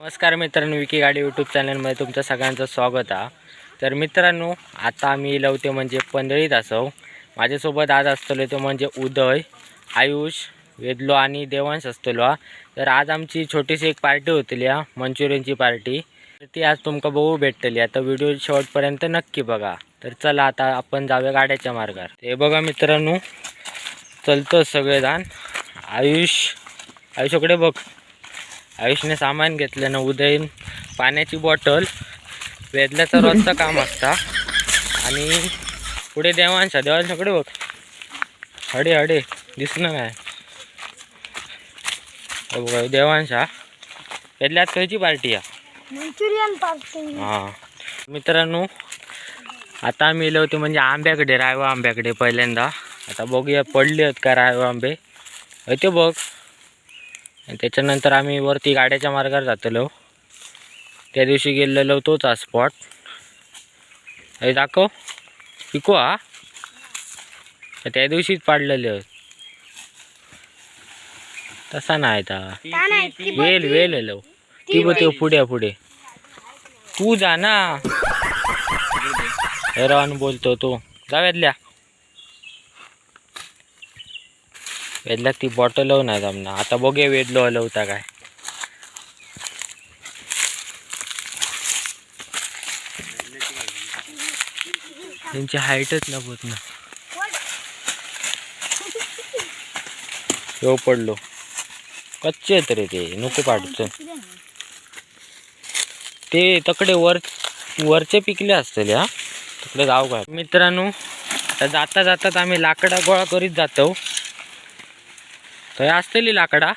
नमस्कार मित्रांनो विकी गाडी यूट्यूब चॅनलमध्ये तुमचं सगळ्यांचं स्वागत आहे. तर मित्रांनो आता आम्ही लवते म्हणजे पंधळीत असो. माझ्यासोबत आज असतलो तो म्हणजे उदय आयुष वेदलो आणि देवांश असतलो हा. तर आज आमची छोटीशी एक पार्टी होतली हा मंचुरियनची पार्टी. तर ती आज तुमका बघू भेटतली. आता व्हिडिओ शेवटपर्यंत नक्की बघा. तर चला आता आपण जाऊया गाड्याच्या मार्गावर. हे बघा मित्रांनो चलतो सगळेजण. आयुष आयुषकडे बघ. आयुषने सामान घेतलं ना उदयन पाण्याची बॉटल वेदल्याचं रोजचं काम असता. आणि पुढे देवांशा देवांशाकडे बघ. हडे हडे दिसणं काय? हे बघ देवांशा वेदल्यात खयची पार्टी आहे? Manchurian party. हां. मित्रांनो आता आम्ही येलो होते म्हणजे आंब्याकडे रायवा आंब्याकडे पहिल्यांदा. आता बघूया पडले आहेत का रायवा आंबे? ते बघ. आणि त्याच्यानंतर आम्ही वरती गाड्याच्या मार्गावर जातलो. त्या दिवशी गेलेलो तोच हा स्पॉट हे दाखव. पिको हा. त्या दिवशीच पाडलेले आहेत तसा नाही वेल वेल येलो ती बघ ते पुढे पुढे. तू जा ना. हेरवान बोलतो तो. जा वेदल्या. वेदल्याक ती बॉटल ना जमना आता बघे वेदलो हलवता काय. त्यांची हाईटच न ना. येऊ पडलो. कच्चे आहेत रे ते. नको पाडतो ते तकडे वर वरचे पिकले असतील हा? तिकडे जाऊ काय मित्रांनो आता जाता जातात आम्ही लाकडा गोळा करीत जातो. तर असतेली लाकडा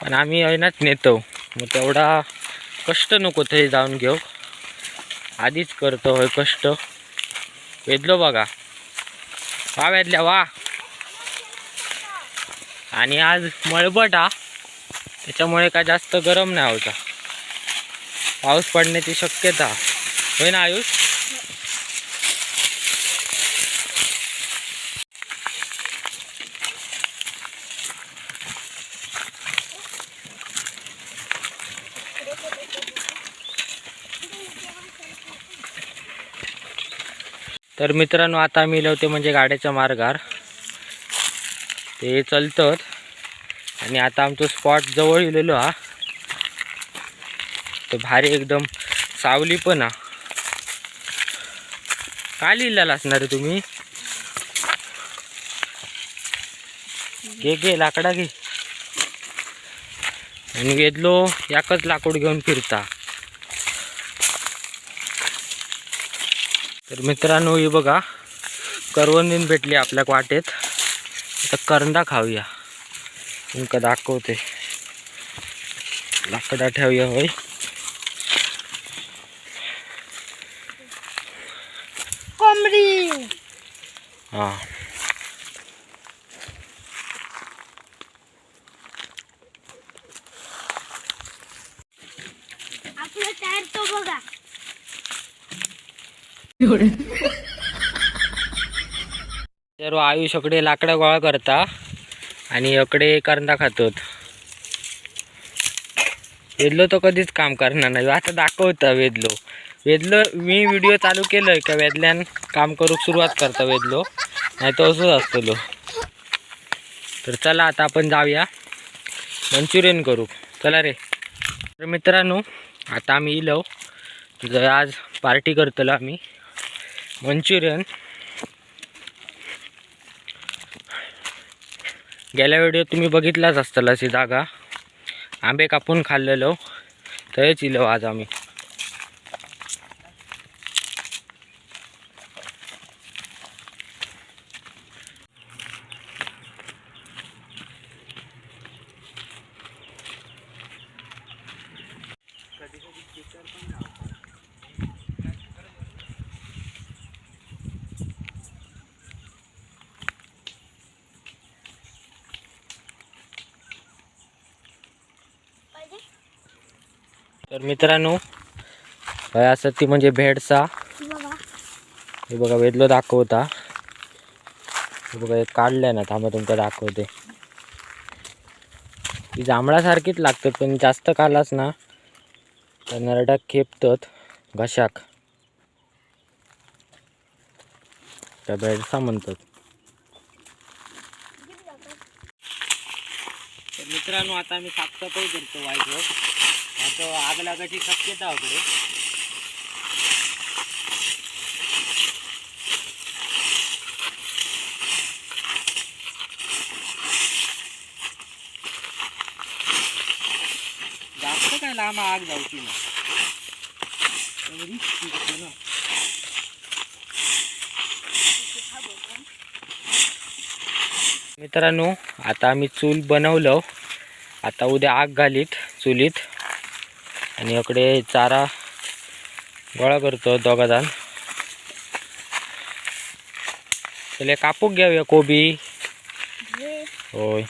पण आम्ही ऐनाच नेतो. मग तेवढा कष्ट नको ते जाऊन घेऊ. आधीच करतो होय कष्ट. वेदलो बघा. वा वेदल्या वा. आणि आज मळबट हा. त्याच्यामुळे काय जास्त गरम नाही होता. पाऊस पडण्याची शक्यता. होय ना आयुष? तर मित्रांनो आता मी लावते म्हणजे गाड्याच्या मार्गावर. ते चलतं आणि आता आमचं स्पॉट जवळ येलेलो हा. तर भारी एकदम सावली पण हा. काय लिहिलेलं असणार तुम्ही? घे घे लाकडा घे. आणि वेदलो याकच लाकूड घेऊन फिरता. तर मित्रांनो हे बघा. करवंदीन भेटली आपल्या वाटेत. आता करंदा खाऊया. तुमका दाखवते. लाकडा ठेवूया होय. कोंबडी. हां आपलं टायर तो बघा तर इकडे लाकडं गोळा करता आणि इकडे करंदा खातोत. वेदलो तर कधीच काम करणार नाही. आता दाखवता वेदलो. वेदलो मी व्हिडिओ चालू केलोय का वेदल्यान काम करूक सुरुवात करता वेदलो. नाही तर असंच असतो तर चला आता आपण जाऊया. मंचुरियन करू. चला रे. तर मित्रांनो आता आम्ही इलो. आज पार्टी करतलो आम्ही. मंचुरियन. गेल्या व्हिडिओ तुम्ही बघितलाच असताल अशी जागा. आंबे कापून खाल्लेलो. थंयच इलो आज आम्ही. तर मित्रांनो काय असं ती म्हणजे भेडसा. हे बघा वेदलो दाखवता. हे बघा एक काढलंय ना थांबा तुमका दाखवते. ती जांभळासारखीच लागतात पण जास्त कालाच ना तर नरड्याक खेपतत घशाक. त्या बेडसा म्हणतात. तर मित्रांनो आता आम्ही साफसफाई करतो वाईटवर आता आग लागायची शक्यता आपले जास्त काय लांब आग जाऊची ना. मित्रांनो आता आम्ही चूल बनवलं. आता उद्या आग घालीत चुलीत. आणि इकडे चारा गोळा करतो दोघाजण. त्याला कापूक घेऊया कोबी. होय.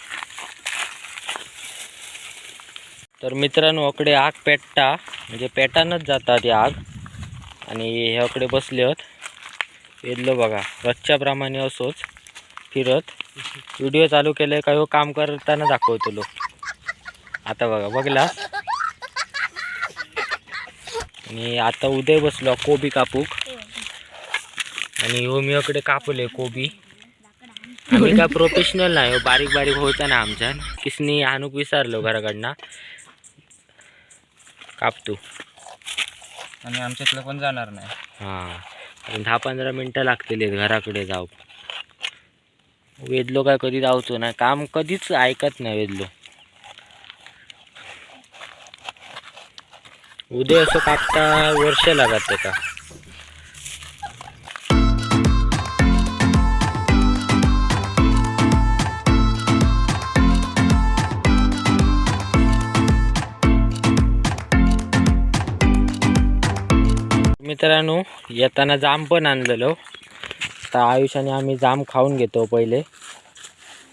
तर मित्रांनो अकडे आग पेटता म्हणजे पेटानच जाता ती आग. आणि ह्याकडे बसले आहेत येदलो बघा रोजच्या प्रमाणे असोच फिरत. व्हिडिओ चालू केले का हो काम करताना दाखवतो आता बघा बघला आणि आता उदय बसलो कोबी कापूक. आणि ह्यो मी इकडे कापले कोबी. आम्ही काय प्रोफेशनल नाही हो बारीक बारीक होता ना आमच्यान किसनी आणूक विचारलो घराकडनं. कापतो. आणि आमच्यातलं पण जाणार नाही. हां. दहा पंधरा मिनटं लागतील घराकडे जाऊ. वेदलो काय कधी जाऊचो नाही. काम कधीच ऐकत नाही वेदलो. उद्या असं कापता वर्ष लागत का? मित्रांनो येताना जाम पण आणलेलो. तर आयुष्याने आम्ही जाम खाऊन घेतो पहिले.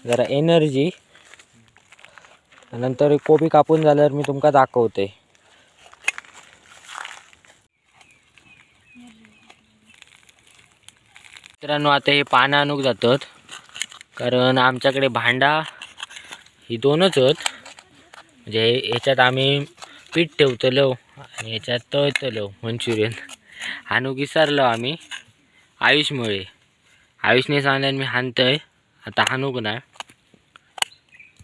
जरा एनर्जी नंतर कोबी कापून झाल्यावर मी तुमका दाखवते. मित्रांनो आता हे पानं आणूक जातात. कारण आमच्याकडे भांडा ही दोनच आहेत. म्हणजे ह्याच्यात आम्ही पीठ ठेवतलो आणि ह्याच्यात तळतलो मंचुरियन. हानू विसरलो आम्ही. आयुषमुळे. आयुषने सांगल्यान मी हाणतंय. आता हानूक नाही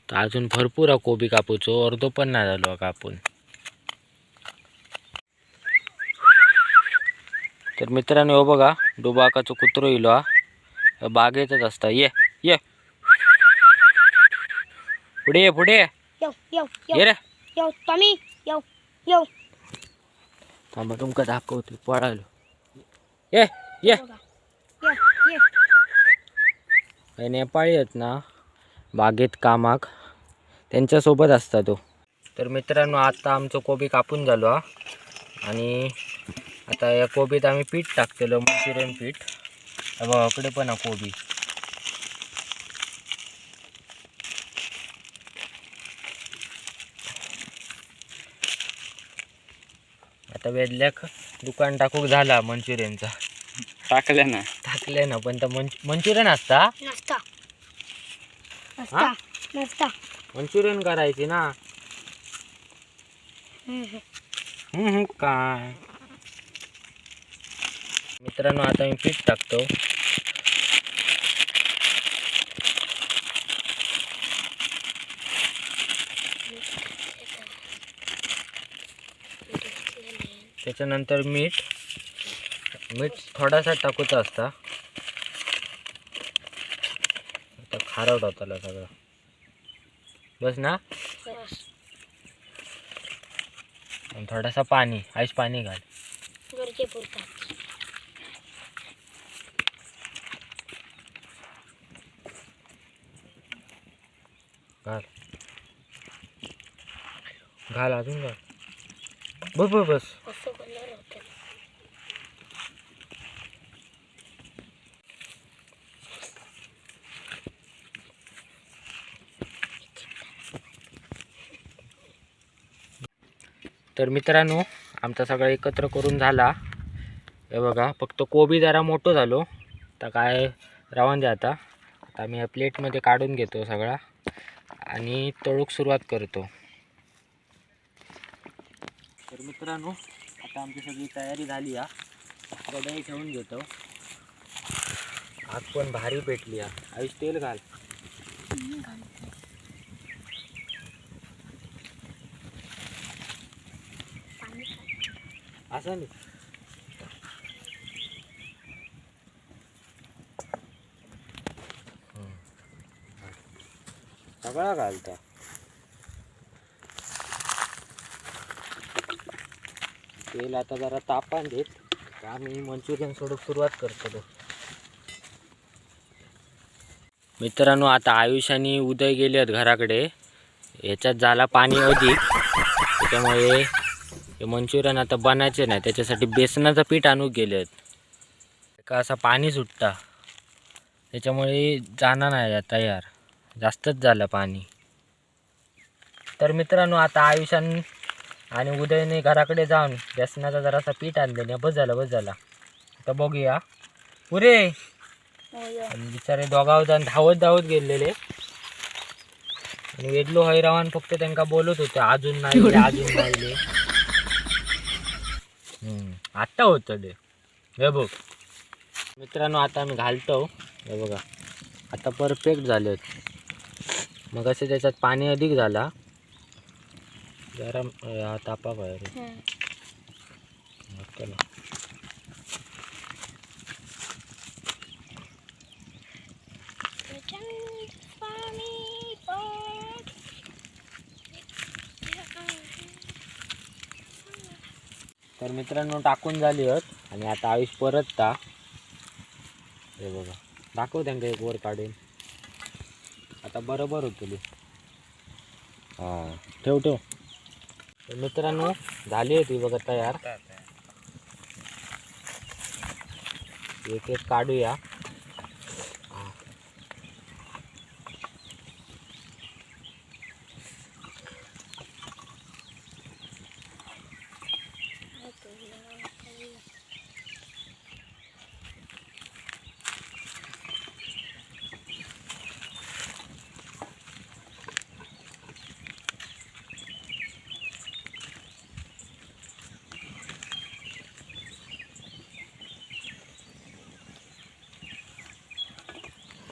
तर अजून भरपूर आहे कोबी कापूचो. अर्धो पण नाही झालो कापून तर मित्रांनो हो बघा. डुबाकाचो कुत्रो इलो हा. बागेतच असता. ये ये. पुढे ये पुढे ये. रे. थांबा तुमका दाखवतो पळालो. ये ये. यो ये. हे नेपाळी आहेत ना बागेत कामाक. त्यांच्यासोबत असता तो. तर मित्रांनो आता आमचं कोबी कापून झालो हा. आणि आता या कोबीत आम्ही पीठ टाकतेलो मंचुरियन पीठ. हे बघा इकडे पण आहे कोबी. आता वेदल्याक दुकान टाकूक झाला मंचुरियनचा. टाकल्या ना. टाकले ना पण तर मंच मंचुरियन असता? नसता. हा? नसता. नसता. मंचुरियन करायची ना. हम्म, हम्म, काय? मित्रांनो आता मी पीठ टाकतो. त्याच्यानंतर मीठ. मीठ थोडासा टाकूचा असता. आता खारवट होताला सगळं. बस ना? थोडासा पाणी आईस पाणी घाल. गरजे घाल अजून घाल बस बस बस. तर मित्रांनो आमचा सगळा एकत्र करून झाला. हे बघा फक्त कोबी जरा मोठं झालो. तर काय रावण द्या आता. आता मी या प्लेटमध्ये काढून घेतो सगळा. आणि तळूक सुरुवात करतो. मित्रांनो आता आमची सगळी तयारी झाली या कढई ठेवून घेतो. आग पण भारी पेटली या आयुष तेल घाल. असं नाही. सगळा घालता. तेल आता जरा तापान देत. आम्ही मंचुरियन सोडून सुरुवात करतो मित्रांनो आता आयुष आणि उदय गेले आहेत घराकडे. याच्यात झाला पाणी अधिक. त्याच्यामुळे हे मंचुरियन आता बनायचे नाही. त्याच्यासाठी बेसनाचं पीठ आणू गेले आहेत. का असा पाणी सुटता त्याच्यामुळे जाणार नाही तयार. जास्तच झालं पाणी. तर मित्रांनो आता आयुष्यान आणि उदयने घराकडे जाऊन बेसनाचा जरासा पीठ आणले बस झालं बस झाला आता बघूया. पुरे आणि बिचारे दोघाव जण धावत धावत गेलेले. आणि वेदलो हैरावान फक्त त्यांना बोलत होते अजून नाही अजून नाही आत्ता होतं ते. हे बघ. मित्रांनो आता आम्ही घालतो. हे बघा. आता परफेक्ट झालेत. मग असे त्याच्यात पाणी अधिक झाला. जरा अं, हा. तापा बाहेर ना. तर मित्रांनो टाकून झाली आहेत आणि आता आयुष परतता हे बघा. दाखव त्यांना एक वर काढून. आता बरोबर होतली. हां. ठेव ठेव. मित्रांनो झाली होती बघा तयार. एक एक काढूया.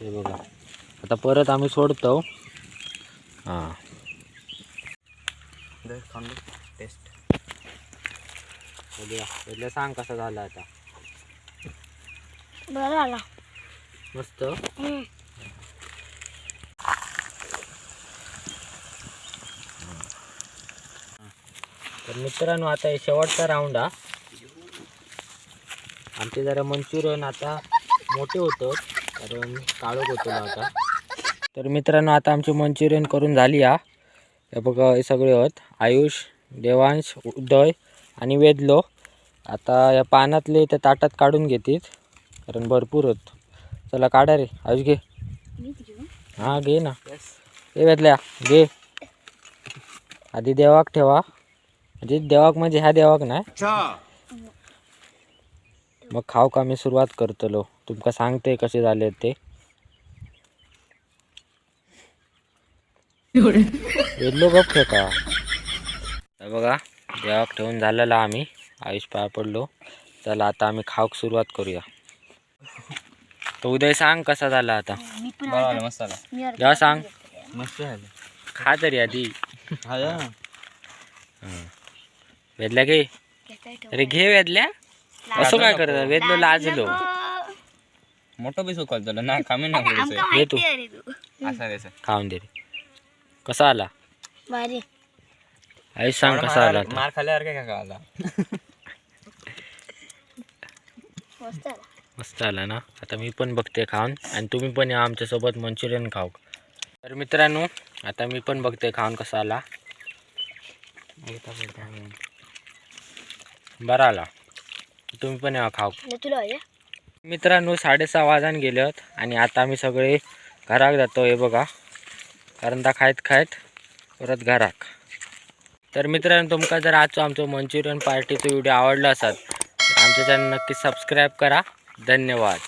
हे बघा. आता परत आम्ही सोडतो. हां. टेस्ट बघूया इथलं सांग कसं झालं आता. मस्त? तर मित्रांनो आता हे शेवटचा राऊंड हा. आमचे जरा मंचुरियन आता मोठे होतं. कारण काळोख होतो ना आता. तर मित्रांनो आता आमचे मंचुरियन करून झाली हा. हे बघा हे सगळे आहेत आयुष देवांश उदय आणि वेदलो. आता या पानातले त्या ताटात काढून घेतील कारण भरपूर होत. चला काढा रे. आयुष घे. हां घे ना. ए वेदल्या घे. आधी देवाक ठेवा. म्हणजे देवाक म्हणजे ह्या देवाक नाही. मग खाऊ का मी सुरुवात करतलो. तुमका सांगते कसे झाले ते. वेदलो गप का तर बघा देवाक ठेवून झालेला आम्ही. आयुष पाय पडलो. चला आता आम्ही खाऊक सुरुवात करूया. तर उदय सांग कसा झाला आता. मस्त जेव्हा सांग. मस्त झालं. खा तरी आधी. हा. वेदल्या घे. अरे घे वेदल्या. असं काय करत वेदलो लाजलो. मोठं बी सुकल झालं. ना कामी ना आमका पुढचं. घे तू. असं द्यायचं खाऊन दे रे. कसा आला? भारी. आयुष सांग कसा आला? मार खाल्ल्यावर काय का आला? मस्त आला. मस्त आला ना? आता मी पण बघते खाऊन. आणि तुम्ही पण या आमच्यासोबत मंचुरियन खाऊ. तर मित्रांनो आता मी पण बघते खाऊन कसा आला. बरा आला. तुम्ही पण या खाऊ. न तुला हवं मित्रांनो साडेसहा वाजान गेलेत आणि आता आम्ही सगळे घराक जातो हे बघा. कारण दा खायत खायत परत घराक तर मित्रांनो तुमका जर आजचो आमचो मंचुरियन पार्टीचो व्हिडिओ आवडला असाल आमचं आमच्या चॅनल नक्की सबस्क्राईब करा. धन्यवाद.